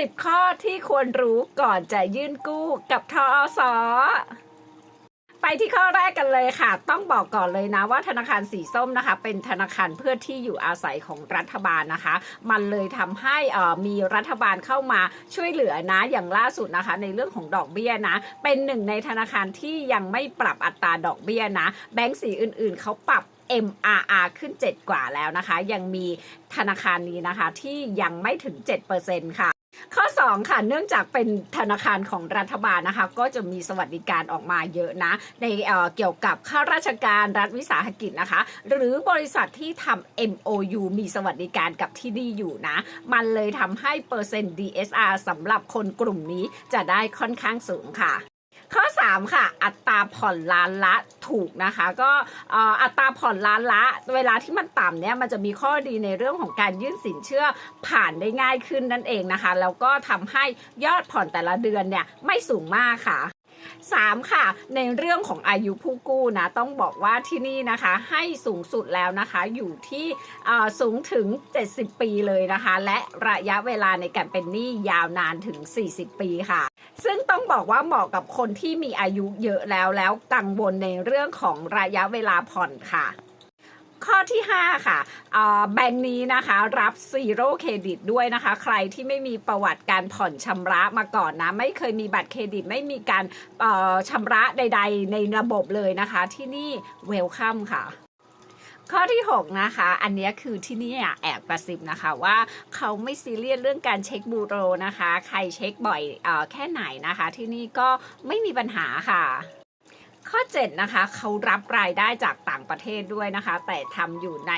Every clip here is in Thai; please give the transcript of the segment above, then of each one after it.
10 ข้อที่ควรรู้ก่อนจะยื่นกู้กับทอสไปที่ข้อแรกกันเลยค่ะ ต้องบอกก่อนเลยนะว่าธนาคารสีส้มนะคะ เป็นธนาคารเพื่อที่อยู่อาศัยของรัฐบาลนะคะ มันเลยทำให้อ่อมีรัฐบาลเข้ามาช่วยเหลือนะอย่างล่าสุดนะคะ ในเรื่องของดอกเบี้ยนะ เป็นหนึ่งในธนาคารที่ยังไม่ปรับอัตราดอกเบี้ยนะ แบงก์สีอื่นๆ เขาปรับ MRR ขึ้น 7 กว่าแล้วนะคะ ยังมีธนาคารนี้นะคะที่ยังไม่ถึง 7%ค่ะ ข้อ 2 ค่ะ เนื่องจากเป็นธนาคารของรัฐบาลนะคะ ก็จะมีสวัสดิการออกมาเยอะนะ ในเอ่อเกี่ยวกับข้าราชการรัฐวิสาหกิจนะคะ หรือบริษัทที่ทำ MOU มีสวัสดิการกับที่นี่อยู่นะ มันเลยทำให้เปอร์เซ็นต์ DSR สำหรับคนกลุ่มนี้จะได้ค่อนข้างสูงค่ะ ข้อ 3 ค่ะ อัตราผ่อนล้านละถูกนะคะ ก็อัตราผ่อนล้านละ เวลาที่มันต่ำเนี่ยมันจะมีข้อดีในเรื่องของการยื่นสินเชื่อผ่านได้ง่ายขึ้นนั่นเองนะคะ แล้วก็ทำให้ยอดผ่อนแต่ละเดือนเนี่ยไม่สูงมากค่ะ 3 ค่ะ ในเรื่องของอายุผู้กู้นะต้องบอกว่าที่นี่นะคะให้สูงสุดแล้วนะคะอยู่ที่สูงถึง 70 ปีเลยนะคะ และระยะเวลาในการเป็นหนี้ยาวนานถึง 40 ปีค่ะ ซึ่งต้องบอกว่าเหมาะกับคนที่มีอายุเยอะแล้วแล้วกังวลในเรื่องของระยะเวลาผ่อนค่ะ ข้อที่ 5 ค่ะแบงค์นี้นะคะรับซีโร่เครดิตด้วยนะคะ ใครที่ไม่มีประวัติการผ่อนชำระมาก่อนนะ ไม่เคยมีบัตรเครดิต ไม่มีการเอ่อชำระใด ๆ ในระบบเลยนะคะ ที่นี่เวลคัมค่ะข้อที่ 6 นะคะ อันนี้คือที่นี่แอบกระซิบนะคะว่าเขาไม่ซีเรียสเรื่องการเช็คบูโรนะคะ ใครเช็คบ่อยอแค่ไหนนะคะ ที่นี่ก็ไม่มีปัญหาค่ะ ข้อ 7 นะคะเขารับรายได้จากต่างประเทศด้วยนะคะ แต่ทำอยู่ใน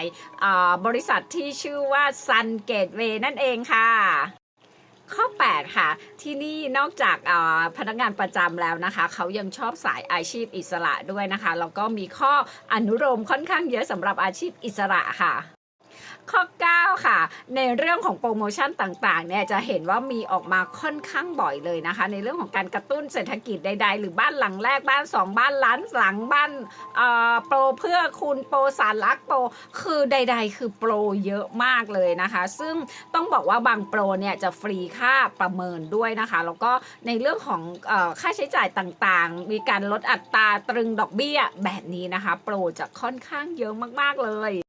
บริษัทที่ชื่อว่า Sun Gateway นั่นเองค่ะข้อ 8 ค่ะ ที่นี่นอกจากพนักงานประจำแล้วนะคะ เขายังชอบสายอาชีพอิสระด้วยนะคะ แล้วก็มีข้ออนุโลมค่อนข้างเยอะสำหรับอาชีพอิสระค่ะ ข้อ9 ในเรื่องของโปรโมชั่นต่างๆเนี่ยจะเห็นว่ามีออกมาค่อนข้างบ่อยเลยนะคะ ในเรื่องของการกระตุ้นเศรษฐกิจใด ๆ หรือบ้านหลังแรกบ้าน 2 บ้านล้านหลังบ้านโปรเพื่อคุณโปรสารลักโปรคือใด ๆ คือโปรเยอะมากเลยนะคะ ซึ่งต้องบอกว่าบางโปรเนี่ยจะฟรีค่าประเมินด้วยนะคะ แล้วก็ในเรื่องของค่าใช้จ่ายต่างๆ มีการลดอัตราตรึงดอกเบี้ยแบบนี้นะคะ โปรจะค่อนข้างเยอะมากๆเลย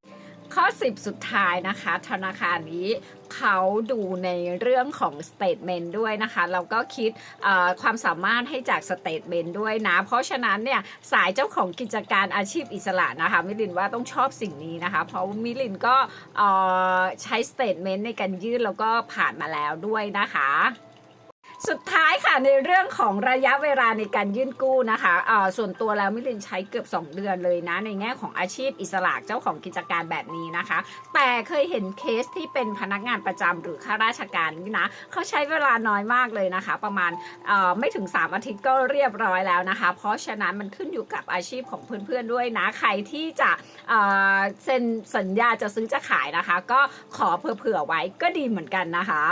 ข้อ 10 สุดท้ายนะคะ ธนาคารนี้เขาดูในเรื่องของสเต t เมนต์ด้วยนะคะแล้วก็คิดความสามารถให้จากสเต t เมนต์ด้วยนะ เพราะฉะนั้นเนี่ยสายเจ้าของกิจการอาชีพอิสระนะคะมิลินว่าต้องชอบสิ่งนี้นะคะ เพราะมิลินก็ใช้สเต t เมนต์ในการยื่นแล้วก็ผ่านมาแล้วด้วยนะคะ สุดท้ายค่ะในเรื่องของระยะเวลาในการยื่นกู้นะคะส่วนตัวแล้วมิลินใช้เกือบ 2 เดือนเลยนะ ในแง่ของอาชีพอิสระเจ้าของกิจการแบบนี้นะคะ แต่เคยเห็นเคสที่เป็นพนักงานประจำหรือข้าราชการนี่นะเขาใช้เวลาน้อยมากเลยนะคะ ประมาณไม่ถึง 3 อาทิตย์ก็เรียบร้อยแล้วนะคะ เพราะฉะนั้นมันขึ้นอยู่กับอาชีพของเพื่อนๆด้วยนะใครที่จะเอ่อเซ็นสัญญาจะซื้อจะขายนะคะ ก็ขอเผื่อๆไว้ก็ดีเหมือนกันนะคะ